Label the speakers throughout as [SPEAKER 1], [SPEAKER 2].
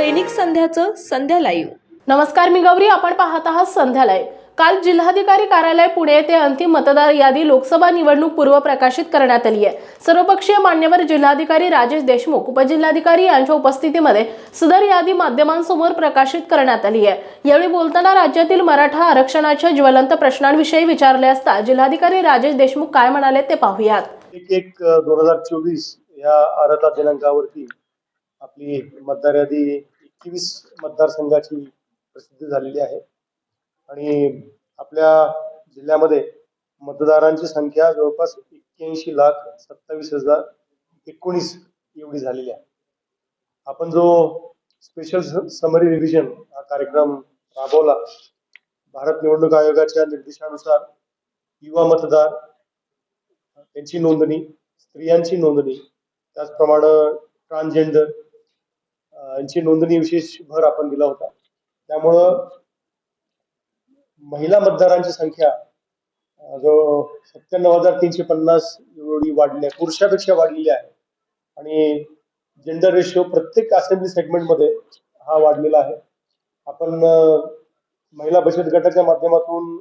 [SPEAKER 1] दैनिक संध्याचं संध्या live.
[SPEAKER 2] नमस्कार मी गौरी. आपण पाहत आहात संध्यालय काल जिल्हाधिकारी कार्यालय पुणे येथे अंतिम मतदार यादी लोकसभा निवडणूक पूर्व प्रकाशित करण्यात आली आहे. सर्वपक्षीय मान्यवर जिल्हाधिकारी राजेश देशमुख उपजिल्हाधिकारी यांच्या उपस्थितीमध्ये सदर यादी माध्यमांसमोर प्रकाशित करण्यात आली आहे. यावेळी बोलताना राज्यातील मराठा आरक्षणाच्या ज्वलंत प्रश्नांविषयी विचारले असता जिल्हाधिकारी राजेश देशमुख काय म्हणाले ते पाहूयात.
[SPEAKER 3] एक एक दोन हजार चोवीस या अर्धा दिनांकावरती आपली मतदार यादी एकवीस मतदारसंघाची प्रसिद्धी झालेली आहे. आणि आपल्या जिल्ह्यामध्ये मतदारांची संख्या जवळपास एक्क्याऐंशी लाख सत्तावीस हजार एकोणीस एवढी झालेली आहे. आपण जो स्पेशल समरी रिव्हिजन हा कार्यक्रम राबवला भारत निवडणूक आयोगाच्या निर्देशानुसार युवा मतदार त्यांची नोंदणी स्त्रियांची नोंदणी त्याचप्रमाणे ट्रान्सजेंडर यांची नोंदणी विशेष भर आपण दिला होता. त्यामुळं महिला मतदारांची संख्या जो सत्त्याण्णव हजार तीनशे पन्नास एवढी वाढली आहे पुरुषापेक्षा वाढलेली आहे. आणि जेंडर रेशिओ प्रत्येक असेंब्ली सेगमेंटमध्ये हा वाढलेला आहे. आपण महिला बचत गटाच्या माध्यमातून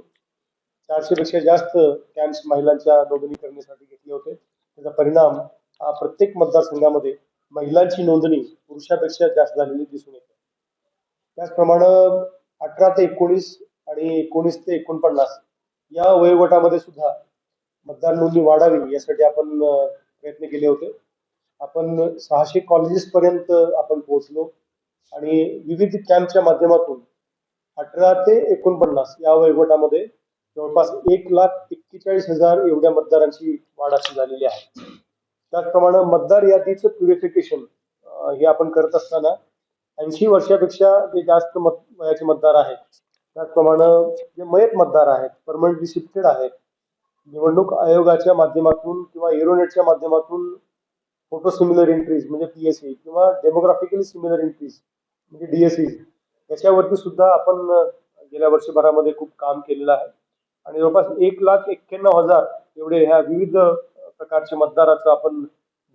[SPEAKER 3] चारशे पेक्षा जास्त कॅम्प्स महिलांच्या नोंदणी करण्यासाठी घेतले होते. त्याचा परिणाम हा प्रत्येक मतदारसंघामध्ये महिलांची नोंदणी पुरुषापेक्षा जास्त झालेली दिसून येते. त्याचप्रमाणे अठरा ते एकोणीस आणि एकोणीस ते एकोणपन्नास या वयोगटामध्ये सुद्धा मतदार नोंदणी वाढावी यासाठी आपण प्रयत्न केले होते. आपण सहाशे कॉलेजेस पर्यंत आपण पोहोचलो आणि विविध कॅम्पच्या माध्यमातून अठरा ते एकोणपन्नास या वयोगटामध्ये जवळपास एक लाख एक्केचाळीस हजार एवढ्या मतदारांची वाढ अशी झालेली आहे. त्याचप्रमाणे मतदार यादीचं प्युरिफिकेशन हे आपण करत असताना ऐंशी वर्षापेक्षा जे जास्त मत वयाचे मतदार आहेत त्याचप्रमाणे जे मयत मतदार आहेत परमनंटली शिफ्टेड आहेत निवडणूक आयोगाच्या माध्यमातून किंवा एरोनेटच्या माध्यमातून फोटो सिमिलर एंट्रीज म्हणजे पीएससी किंवा डेमोग्राफिकली सिमिलर एंट्रीज म्हणजे डीएसई याच्यावरती सुद्धा आपण गेल्या वर्षभरामध्ये खूप काम केलेलं आहे. आणि जवळपास एक लाख एक्क्याण्णव हजार एवढे ह्या विविध प्रकारचे मतदाराचं आपण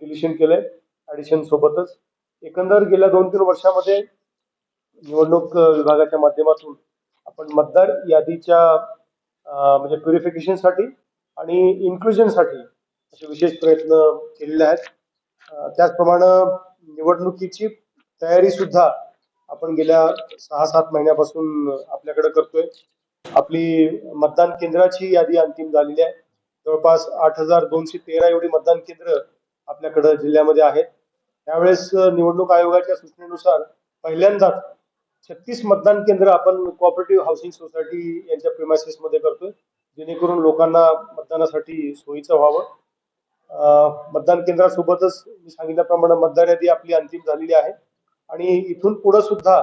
[SPEAKER 3] डिलिशन केलंय ऍडिशन सोबतच. एकंदर गेल्या दोन तीन वर्षामध्ये निवडणूक विभागाच्या माध्यमातून आपण मतदार यादीच्या म्हणजे प्युरिफिकेशनसाठी आणि इन्क्लुजनसाठी असे विशेष प्रयत्न केलेले आहेत. त्याचप्रमाणे निवडणुकीची तयारी सुद्धा आपण गेल्या सहा सात महिन्यापासून आपल्याकडे करतोय. आपली मतदान केंद्राची यादी अंतिम झालेली आहे. जवळपास आठ हजार दोनशे तेरा एवढी मतदान केंद्र आपल्याकडे जिल्ह्यामध्ये आहेत. त्यावेळेस निवडणूक आयोगाच्या सूचनेनुसार पहिल्यांदाच छत्तीस मतदान केंद्र आपण कोऑपरेटिव्ह हाऊसिंग सोसायटी यांच्या प्रिमायसेस मध्ये करतोय. जेणेकरून लोकांना मतदानासाठी सोयीचं व्हावं. मतदान केंद्रासोबतच मी सांगितल्याप्रमाणे मतदार यादी आपली अंतिम झालेली आहे. आणि इथून पुढे सुद्धा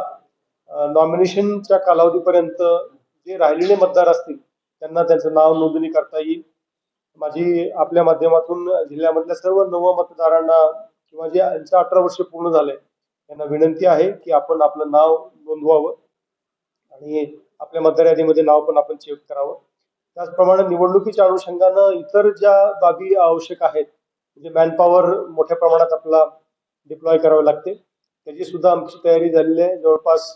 [SPEAKER 3] नॉमिनेशनच्या कालावधीपर्यंत जे राहिलेले मतदार असतील त्यांना त्यांचं नाव नोंदणी करता येईल. माझी आपल्या माध्यमातून जिल्ह्यामधल्या सर्व नव मतदारांना किंवा जे यांचं अठरा वर्ष पूर्ण झालंय त्यांना विनंती आहे की आपण आपलं नाव नोंदवावं आणि आपल्या मतदार यादीमध्ये नाव पण आपण चेक करावं. त्याचप्रमाणे निवडणुकीच्या अनुषंगानं इतर ज्या बाबी आवश्यक आहेत म्हणजे मॅनपॉवर मोठ्या प्रमाणात आपला डिप्लॉय करावे लागते. त्याची सुद्धा आमची तयारी झालेली आहे. जवळपास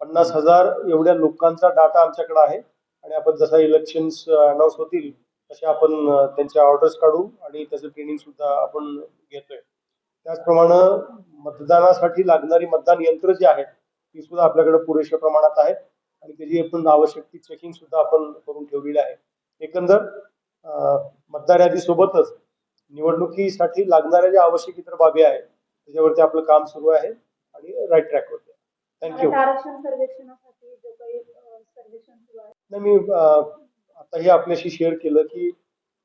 [SPEAKER 3] पन्नास हजार एवढ्या लोकांचा डाटा आमच्याकडे आहे. आणि आपण जसा इलेक्शन्स अनाऊन्स होतील तसे आपण त्यांच्या ऑर्डर्स काढू आणि त्याचं ट्रेनिंग सुद्धा आपण घेतोय. त्याचप्रमाणे मतदानासाठी लागणारी मतदान यंत्र जी आहेत ती सुद्धा आपल्याकडे पुरेशा प्रमाणात आहेत आणि त्याची आपण आवश्यक ती चेकिंग सुद्धा आपण करून ठेवलेली आहे. एकंदर मतदार यादी सोबतच निवडणुकीसाठी लागणाऱ्या ज्या आवश्यक इतर बाबी आहेत त्याच्यावरती आपलं काम सुरू आहे आणि राईट ट्रॅकवरती थँक्यू नाही मी हे आपल्याशी शेअर केलं की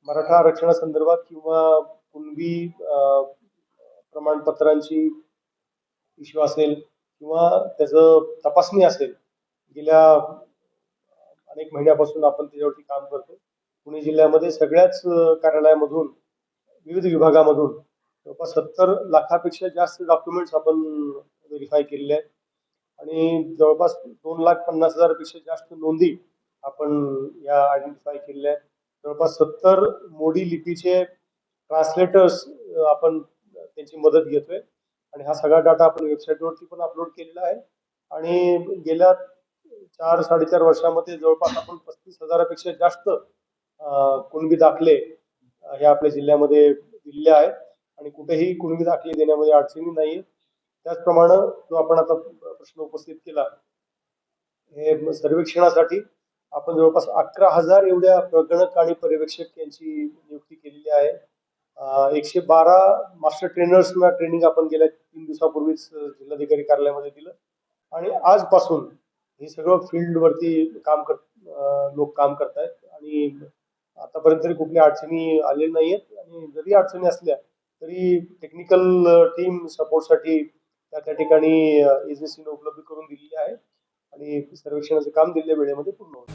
[SPEAKER 3] मराठा आरक्षणासंदर्भात किंवा कुणबी प्रमाणपत्रांची इश्यू असेल किंवा त्याचं तपासणी असेल गेल्या अनेक महिन्यापासून आपण त्याच्यावरती काम करतो. पुणे जिल्ह्यामध्ये सगळ्याच कार्यालयामधून विविध विभागामधून जवळपास सत्तर लाखापेक्षा जास्त डॉक्युमेंट्स आपण व्हेरीफाय केलेले आहेत. आणि जवळपास दोन लाख पन्नास हजारपेक्षा जास्त नोंदी आपण या आयडेंटिफाय केलेले आहेत. जवळपास सत्तर मोडी लिपीचे ट्रान्सलेटर्स आपण त्यांची मदत घेतोय. आणि हा सगळा डाटा आपण वेबसाईटवरती पण अपलोड केलेला आहे. आणि गेल्या चार साडेचार वर्षामध्ये जवळपास आपण पस्तीस हजारापेक्षा जास्त कुणबी दाखले हे आपल्या जिल्ह्यामध्ये दिलेले आहेत. आणि कुठेही कुणबी दाखले देण्यामध्ये अडचणी नाही त्याचप्रमाणे जो आपण आता प्रश्न उपस्थित केला हे सर्वेक्षणासाठी आपण जवळपास अकरा हजार एवढ्या प्रगणक आणि पर्यवेक्षक यांची नियुक्ती केलेली आहे. एकशे बारा मास्टर ट्रेनर्सना ट्रेनिंग आपण गेल्या तीन दिवसापूर्वीच जिल्हाधिकारी कार्यालयामध्ये दिलं. आणि आजपासून हे सगळं फील्डवरती काम कर लोक काम करतायत. आणि आतापर्यंत तरी कुठल्या अडचणी आलेल्या नाही आहेत आणि जरी अडचणी असल्या तरी टेक्निकल टीम सपोर्टसाठी त्या त्या ठिकाणी एजन्सीने उपलब्ध करून दिलेली आहे. आणि सर्वेक्षणाचं काम दिलेल्या वेळेमध्ये पूर्ण होतं